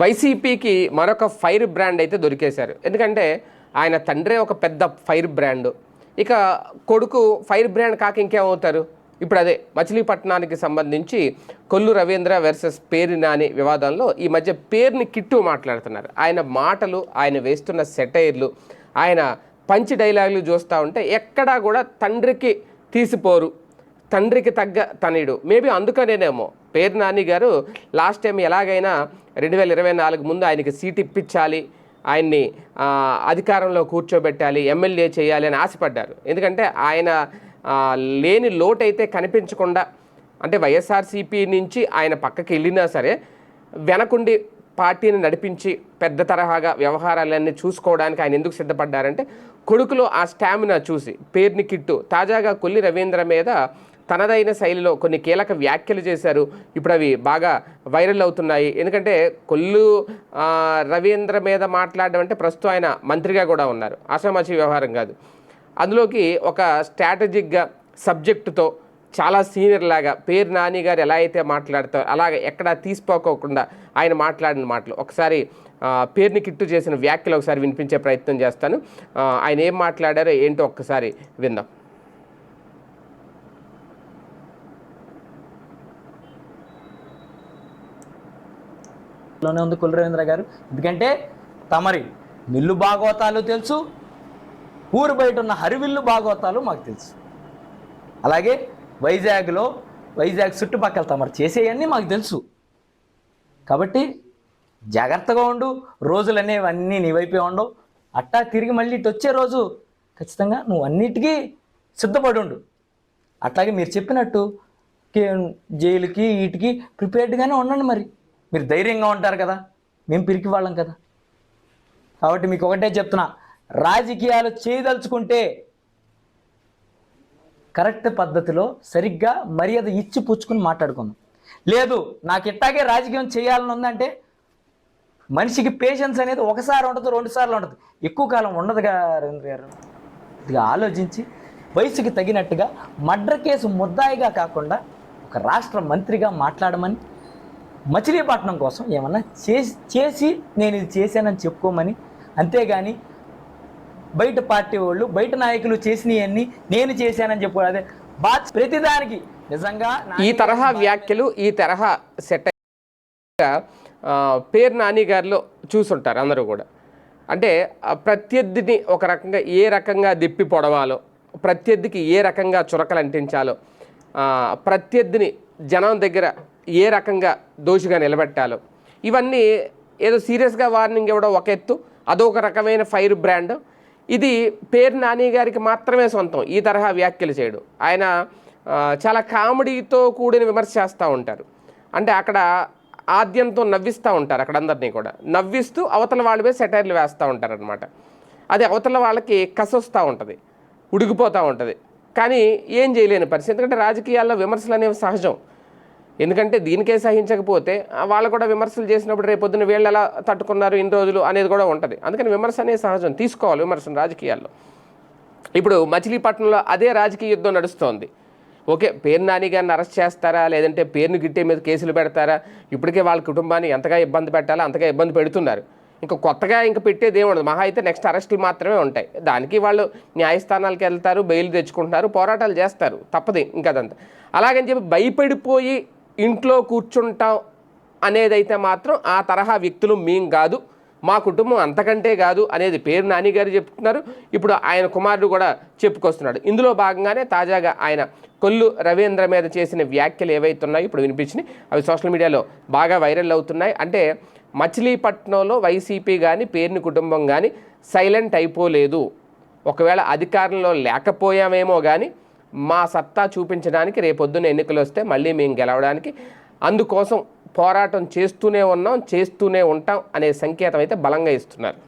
వైసీపీకి మరొక fire brand అయితే దొరికేశారు. ఎందుకంటే ఆయన తండ్రే ఒక పెద్ద ఫైర్ బ్రాండ్. ఇక కొడుకు ఫైర్ బ్రాండ్ కాక ఇంకేమవుతారు? ఇప్పుడు అదే మచిలీపట్నానికి సంబంధించి కొల్లు రవీంద్ర వర్సెస్ పేరు నాని వివాదంలో ఈ మధ్య పేరుని కిట్టు మాట్లాడుతున్నారు. ఆయన మాటలు ఆయన వేస్తున్న సెటైర్లు ఆయన పంచి డైలాగులు చూస్తూ ఉంటే ఎక్కడా కూడా తండ్రికి తీసిపోరు. తండ్రికి తగ్గ తనయుడు. మేబీ అందుకనేనేమో. పేరు నాని గారు లాస్ట్ టైం ఎలాగైనా రెండు వేల ఇరవై నాలుగు ముందు ఆయనకి సీట్ ఇప్పించాలి ఆయన్ని అధికారంలో కూర్చోబెట్టాలి ఎమ్మెల్యే చేయాలి అని ఆశపడ్డారు. ఎందుకంటే ఆయన లేని లోటైతే కనిపించకుండా అంటే వైఎస్ఆర్సీపీ నుంచి ఆయన పక్కకి వెళ్ళినా సరే వెనకుండి పార్టీని నడిపించి పెద్ద తరహాగా వ్యవహారాలన్నీ చూసుకోవడానికి ఆయన ఎందుకు సిద్ధపడ్డారంటే కొడుకులో ఆ స్టామినా చూసి పేరుని కిట్టు తాజాగా కొల్లి రవీంద్ర మీద తనదైన శైలిలో కొన్ని కీలక వ్యాఖ్యలు చేశారు. ఇప్పుడు అవి బాగా వైరల్ అవుతున్నాయి. ఎందుకంటే కొల్లు రవీంద్ర మీద మాట్లాడడం అంటే ప్రస్తుతం ఆయన మంత్రిగా కూడా ఉన్నారు. ఆషామాషి వ్యవహారం కాదు. అందులోకి ఒక స్ట్రాటజిక్గా సబ్జెక్టుతో చాలా సీనియర్ లాగా పేరు నాని గారు ఎలా అయితే మాట్లాడతారో అలాగే ఎక్కడా తీసిపోకోకుండా ఆయన మాట్లాడిన మాటలు. ఒకసారి పేరుని కిట్టు చేసిన వ్యాఖ్యలు ఒకసారి వినిపించే ప్రయత్నం చేస్తాను. ఆయన ఏం మాట్లాడారో ఏంటో ఒక్కసారి విందాం. లోనే ఉంది కులరవీంద్ర గారు. ఎందుకంటే తమరి మిల్లు భాగవతాలు తెలుసు ఊరు బయట ఉన్న హరివిల్లు భాగవతాలు మాకు తెలుసు. అలాగే వైజాగ్లో వైజాగ్ చుట్టుపక్కల తమరు చేసేవన్నీ మాకు తెలుసు. కాబట్టి జాగ్రత్తగా ఉండు రోజులు అనేవి అన్నీ నీ వైపే ఉండవు. అట్టా తిరిగి మళ్ళీ ఇటు వచ్చే రోజు ఖచ్చితంగా నువ్వు అన్నిటికీ సిద్ధపడి ఉండు. అట్లాగే మీరు చెప్పినట్టు జైలుకి వీటికి ప్రిపేర్డ్గానే ఉండండి మరి. మీరు ధైర్యంగా ఉంటారు కదా మేము పిరికి వాళ్ళం కదా. కాబట్టి మీకు ఒకటే చెప్తున్నా రాజకీయాలు చేయదలుచుకుంటే కరెక్ట్ పద్ధతిలో సరిగ్గా మర్యాద ఇచ్చి పుచ్చుకుని మాట్లాడుకుందాం. లేదు నాకు ఇట్టాగే రాజకీయం చేయాలని ఉందంటే మనిషికి పేషెన్స్ అనేది ఒకసారి ఉండదు రెండు సార్లు ఉండదు ఎక్కువ కాలం ఉండదుగా రవీంద్ర గారు. ఇదిగా ఆలోచించి వయసుకి తగినట్టుగా మర్డర్ కేసు ముద్దాయిగా కాకుండా ఒక రాష్ట్ర మంత్రిగా మాట్లాడమని మచిలీపట్నం కోసం ఏమన్నా చేసి చేసి నేను ఇది చేశానని చెప్పుకోమని. అంతేగాని బయట పార్టీ వాళ్ళు బయట నాయకులు చేసినవన్నీ నేను చేశానని చెప్పు అదే బాధ ప్రతిదానికి. నిజంగా ఈ తరహా వ్యాఖ్యలు ఈ తరహా సెట్ పేరు నాని గారిలో చూసుంటారు అందరూ కూడా. అంటే ప్రత్యర్థిని ఒక రకంగా ఏ రకంగా దిప్పి పొడవాలో ప్రత్యర్థికి ఏ రకంగా చురకలు అంటించాలో ప్రత్యర్థిని జనం దగ్గర ఏ రకంగా దోషిగా నిలబెట్టాలో. ఇవన్నీ ఏదో సీరియస్గా వార్నింగ్ ఇవ్వడం ఒక ఎత్తు అదొక రకమైన ఫైర్ బ్రాండ్. ఇది పేరు నాని గారికి మాత్రమే సొంతం ఈ తరహా వ్యాఖ్యలు చేయడం. ఆయన చాలా కామెడీతో కూడిన విమర్శ చేస్తూ ఉంటారు. అంటే అక్కడ ఆద్యంతో నవ్విస్తూ ఉంటారు అక్కడ అందరినీ కూడా. నవ్విస్తూ అవతల వాళ్ళ మీద సెటైర్లు వేస్తూ ఉంటారు అనమాట అది అవతల వాళ్ళకి కసొస్తూ ఉంటుంది ఉడికిపోతూ ఉంటుంది. కానీ ఏం చేయలేని పరిస్థితి. ఎందుకంటే రాజకీయాల్లో విమర్శలు అనేవి సహజం. ఎందుకంటే దీనికే సహించకపోతే వాళ్ళు కూడా విమర్శలు చేసినప్పుడు రేపు పొద్దున్న వీళ్ళు ఎలా తట్టుకున్నారు ఇన్ని రోజులు అనేది కూడా ఉంటుంది. అందుకని విమర్శ అనేది సహజం. తీసుకోవాలి విమర్శను రాజకీయాల్లో. ఇప్పుడు మచిలీపట్నంలో అదే రాజకీయ యుద్ధం నడుస్తోంది. ఓకే పేరు నాని గారిని అరెస్ట్ చేస్తారా? లేదంటే పేరును గిట్టే మీద కేసులు పెడతారా? ఇప్పటికే వాళ్ళ కుటుంబాన్ని ఎంతగా ఇబ్బంది పెట్టాలో అంతగా ఇబ్బంది పెడుతున్నారు. ఇంకా కొత్తగా ఇంకా పెట్టేది ఏమి ఉండదు మహా అయితే నెక్స్ట్ అరెస్టులు మాత్రమే ఉంటాయి. దానికి వాళ్ళు న్యాయస్థానాలకు వెళ్తారు బెయిల్ తెచ్చుకుంటున్నారు పోరాటాలు చేస్తారు. తప్పది ఇంకా అదంతా. అలాగని చెప్పి భయపడిపోయి ఇంట్లో కూర్చుంటాం అనేదైతే మాత్రం ఆ తరహా వ్యక్తులు మేం కాదు మా కుటుంబం అంతకంటే కాదు అనేది పేరు నాని గారు చెప్తున్నారు. ఇప్పుడు ఆయన కుమారుడు కూడా చెప్పుకొస్తున్నాడు. ఇందులో భాగంగానే తాజాగా ఆయన కొల్లు రవీంద్ర మీద చేసిన వ్యాఖ్యలు ఏవైతున్నాయో ఇప్పుడు వినిపించినాయి అవి సోషల్ మీడియాలో బాగా వైరల్ అవుతున్నాయి. అంటే మచిలీపట్నంలో వైసీపీ కానీ పేరుని కుటుంబం కానీ సైలెంట్ అయిపోలేదు. ఒకవేళ అధికారంలో లేకపోయామేమో కానీ మా సత్తా చూపించడానికి రేపొద్దున ఎన్నికలు వస్తే మళ్ళీ మేము గెలవడానికి. అందుకోసం పోరాటం చేస్తూనే ఉన్నాం చేస్తూనే ఉంటాం అనే సంకేతం అయితే బలంగా ఇస్తున్నారు.